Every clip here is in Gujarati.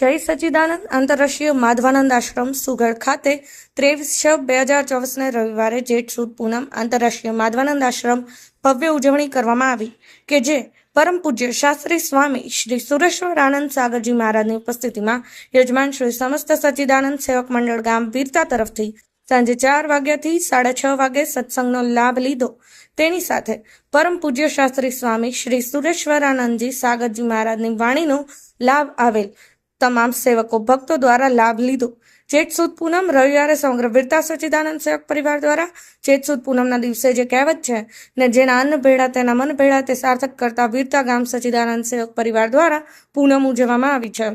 જય સચિદાનંદ આંતરરાષ્ટ્રીય માધવાનંદ આશ્રમ સુગઢ ખાતે ત્રેવીસ છ બે હજાર ચોવીસને રવિવારે જેઠ સુદ પૂનમ આંતરરાષ્ટ્રીય માધવાનંદ આશ્રમ ભવ્ય ઉજવણી કરવામાં આવી કે જે પરમ પૂજ્ય શાસ્ત્રી સ્વામી શ્રી સુરેશ્વર આનંદ સાગરજી મહારાજની ઉપસ્થિતિમાં યજમાન શ્રી સમસ્ત સચિદાનંદ સેવક મંડળ ગામ વીરતા તરફથી સાંજે ચાર વાગ્યાથી સાડા છ વાગે સત્સંગનો લાભ લીધો. તેની સાથે પરમ પૂજ્ય શાસ્ત્રી સ્વામી શ્રી સુરેશ્વરાનંદજી સાગરજી મહારાજની વાણીનો લાભ આવેલ તમામ સેવકો ભક્તો દ્વારા લાભ લીધો. સુદ પૂનમ રવિવારે સમગ્ર વીરતા સચિદાનંદ સેવક પરિવાર દ્વારા જેઠ સુદ પૂનમના દિવસે જે કહેવત છે ને જેના અન્ન ભેળા તેના મન ભેળા તે સાર્થક કરતા વીરતા ગામ સચિદાનંદ સેવક પરિવાર દ્વારા પૂનમ ઉજવવામાં આવી છે.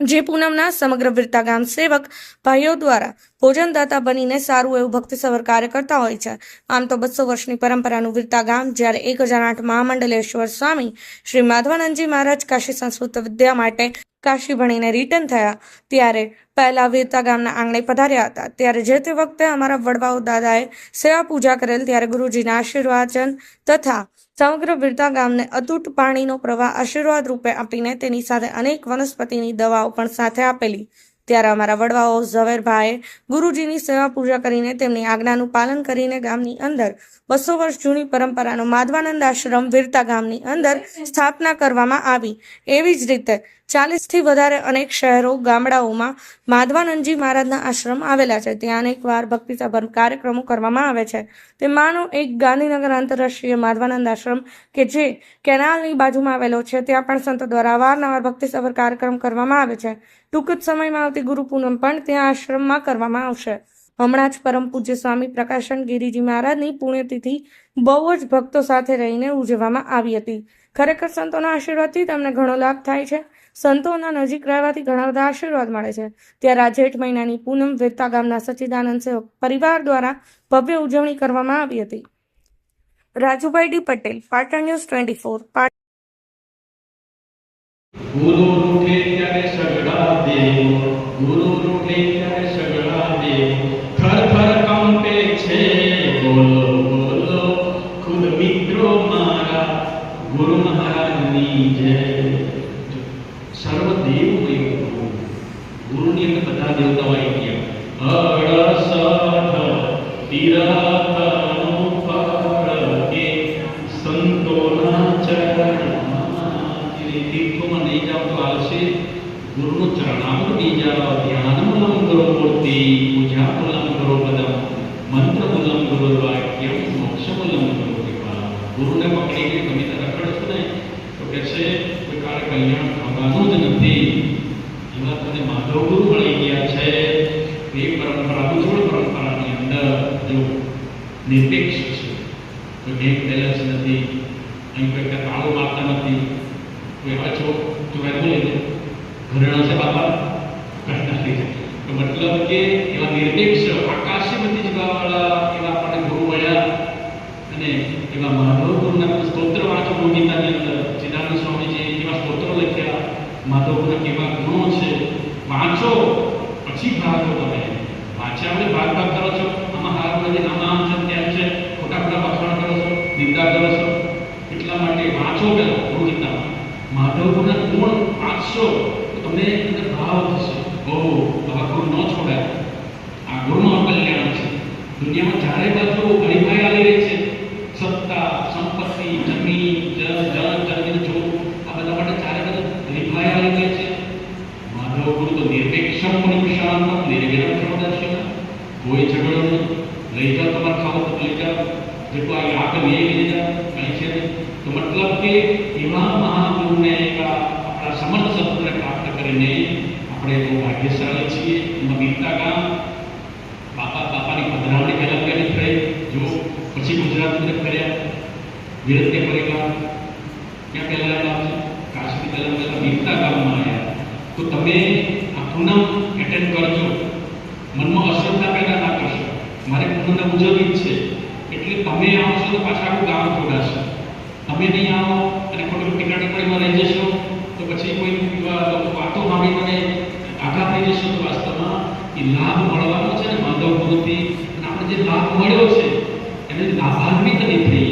જે પૂનમના સમગ્ર વીરતા ગામ સેવક ભાઈઓ દ્વારા ભોજનદાતા બનીને સારું એવું ભક્તિસભર કાર્ય કરતા હોય છે. આમ તો બસો વર્ષની પરંપરાનું વીરતા ગામ, જ્યારે એક હજાર આઠ મહામંડલેશ્વર સ્વામી શ્રી માધવાનંદજી મહારાજ કાશી સંસ્કૃત વિદ્યા માટે કાશી ભણીને રિટર્ન થયા, ત્યારે પહેલા વીરતા ગામના આંગણે પધાર્યા હતા. ત્યારે જે તે વખતે અમારા વડવાઓ દાદાએ સેવા પૂજા કરેલ, ત્યારે ગુરુજીના આશીર્વાચન તથા સમગ્ર વીરતા ગામને અતૂટ પાણીનો પ્રવાહ આશીર્વાદ રૂપે આપીને તેની સાથે અનેક વનસ્પતિની દવાઓ પણ સાથે આપેલી. ત્યારે અમારા વડવાઓ ઝવેરભાઈએ ગુરુજીની સેવા પૂજા કરીને તેમની આજ્ઞાનું પાલન કરીને ગામની અંદર બસો વર્ષ જૂની પરંપરાનો માધવાનંદ આશ્રમ વીરતા ગામની અંદર સ્થાપના કરવામાં આવી. એવી જ રીતે ચાલીસથી વધારે અનેક શહેરો, ગામડાઓમાં માધવાનંદજી મહારાજના આશ્રમ આવેલા છે. ત્યાં અનેક વાર ભક્તિસભર કાર્યક્રમો કરવામાં આવે છે. તેમાંનો એક ગાંધીનગર આંતરરાષ્ટ્રીય માધવાનંદ આશ્રમ કે જે કેનાલની બાજુમાં આવેલો છે. ત્યાં પણ સંતો દ્વારા અવારનવાર ભક્તિસભર કાર્યક્રમ કરવામાં આવે છે. ટૂંક જ સમયમાં આવતી ગુરુ પૂનમ પણ ત્યાં આશ્રમમાં કરવામાં આવશે. હમણાં જ પરમ પૂજ્ય સ્વામી પ્રકાશન ગિરિજી મહારાજની પુણ્યતિથિ બહુ જ ભક્તો સાથે રહીને ઉજવવામાં આવી હતી. ખરેખર સંતોના આશીર્વાદથી તમને ઘણો લાભ થાય છે. સંતોના નજીક રહેવાથી ઘણા બધા આશીર્વાદ મળે છે. ત્યારે આ જેઠ મહિનાની પૂનમ વેતા ગામના સચ્ચિદાનંદ પરિવાર દ્વારા ભવ્ય ઉજવણી કરવામાં આવી હતી. Rajubhai D Patel, Patan news twenty four ગુરુ રૂઠે ત્યારે સગડા દેવો, ગુરુ રૂઠે ત્યારે સગડા ગુરુનું ચરણામૃત જાઓ ધ્યાનમૂલમ કરો મૂર્તિ પૂજામૂલમ કરો પદમ મંત્રમૂલમ કરો વાક્યમ મોક્ષમૂલમ કરો કૃપા ગુરુને પકડીને તમે તો કે છે કોઈ કલ્યાણ થવાનું જ નથી એવા તને માધવ ગુરુ મળી ગયા છે એ પરંપરા ઉજ્જવળ પરંપરાની અંદર જો નિરપેક્ષ છે કોઈ બેંક બેલેન્સ નથી, એમ કોઈ તાળું મારતા નથી. કોઈ અચો ચોરાય બોલે ઘરેણા છે બાપા? તો મતલબ કે એવા નિરપેક્ષ આકાશીમતી જવાવાળા એવા આપણને ગુરુ મળ્યા અને એવા માધવ ગુરુના સ્તોત્ર વાંચો ગીતાની અંદર ચિદાનંદ સ્વામીજી એવા સ્તોત્રો લખ્યા. માધવ ગુરુના કેવા ગુણો છે? વાંચો, પછી ભાગો તમે. વાંચ્યા ભાગ ભાગ કરો છો? આમાં હાર નથી. એટલા માટે વાંચો પેલા ગુરુ ગીતામાં માધવ ગુણ વાંચશો તમને અંદર ભાવ થશે. ઓ આવા ગુરુ ન છોડાય. આ ગુરુનું કલ્યાણ છે. દુનિયામાં ચારે બાજુ ગરીબાઈ આવી રહી છે. સત્તા, સંપત્તિ, જમીન, જળ જમીન જો આ બધા માટે ચારે બાજુ ગરીબાઈ આવી રહી છે. માધવ ગુરુ તો નિરપેક્ષમ નિશાન નિર્વિઘ્ન પ્રદર્શન કોઈ ઝઘડો નહીં. લઈ જાઓ, તમારે ખાવો લઈ જાઓ. જેટલું આ યાદ લઈ લઈ જાઓ કંઈ છે નહીં તો મતલબ કે એવા મહાગુરુને એવા આપણા સમર્થ સત્વને પ્રાપ્ત કરીને આપણે બહુ ભાગ્યશાળી છીએ એમાં વીરતા ગામ બાપા બાપાની પધરામણી પહેલાં પહેલી થઈ જો પછી ગુજરાતની અંદર કર્યા વીરત્ય પરિવાર ક્યાં પહેલા આવ્યા છે કાશી પહેલા પહેલા વીરતા ગામમાં આવ્યા તો તમે આ પૂનમ એટેન્ડ કરજો મનમાં અશ્રદ્ધા પેદા ના કરશો મારે પૂનમને ઉજવવી જ છે એટલે તમે આવશો તો પાછા આખું ગામ જોડાશે તમે નહીં આવો અને ખોટું એમાં રહી જશો તો પછી કોઈ વાતો સાંભળી મને આઘા થઈ જશો તો વાસ્તવમાં એ લાભ મળવાનો છે ને માધવ ગુરુથી અને આપણે જે લાભ મળ્યો છે, એને લાભાન્વિત નહીં થઈ